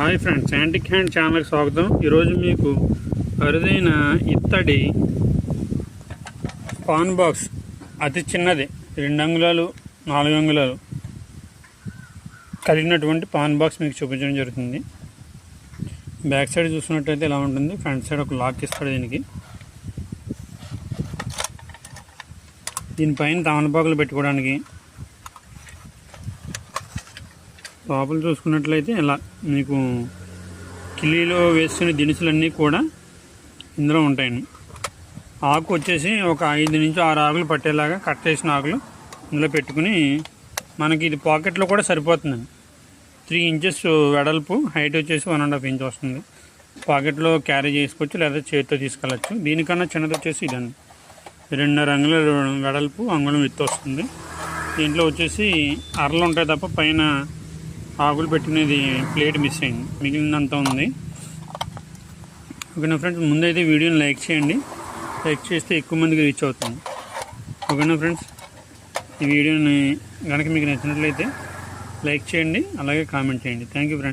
Hi friends antique hand ఛానల్కి స్వాగతం. ఈరోజు మీకు అరుదైన ఇత్తడి పాన్ బాక్స్. అతి చిన్నది రెండు అంగుళాలు నాలుగు అంగుళాలు కలిగినటువంటి పాన్ బాక్స్ మీకు చూపించడం జరుగుతుంది. బ్యాక్ సైడ్ చూసుకున్నట్టయితే ఇలా ఉంటుంది? ఫ్రంట్ సైడ్ ఒక లాక్ ఇస్తాడు దీనికి. దీనిపైన తమలపాకులు పెట్టుకోవడానికి లోపల చూసుకున్నట్లయితే ఇలా మీకు కిల్లీలో వేసుకునే దినుసులన్నీ కూడా ఇందులో ఉంటాయండి ఆకు వచ్చేసి ఒక ఐదు నుంచి ఆరు ఆకులు పట్టేలాగా కట్ చేసిన ఆకులు ఇందులో పెట్టుకుని మనకి ఇది పాకెట్లో కూడా సరిపోతుందండి త్రీ ఇంచెస్ వెడల్పు హైట్ వచ్చేసి వన్ అండ్ హాఫ్ ఇంచ్ వస్తుంది. పాకెట్లో క్యారీ చేసుకోవచ్చు లేదా చేతితో తీసుకెళ్ళచ్చు. దీనికన్నా చిన్నది వచ్చేసి ఇదండి. రెండున్నర అంగుళ వెడల్పు అంగుళం ఎత్తు వస్తుంది. దీంట్లో వచ్చేసి అరలు ఉంటాయి తప్ప పైన ఆకులు పెట్టుకునేది ప్లేట్ మిస్ అయింది. మిగిలినంత ఉంది. ఓకేనా ఫ్రెండ్స్? ముందైతే వీడియోని లైక్ చేయండి. లైక్ చేస్తే ఎక్కువ మందికి రీచ్ అవుతుంది ఓకేనా ఫ్రెండ్స్? ఈ వీడియోని కనుక మీకు నచ్చినట్లయితే లైక్ చేయండి అలాగే కామెంట్ చేయండి. Thank you friends.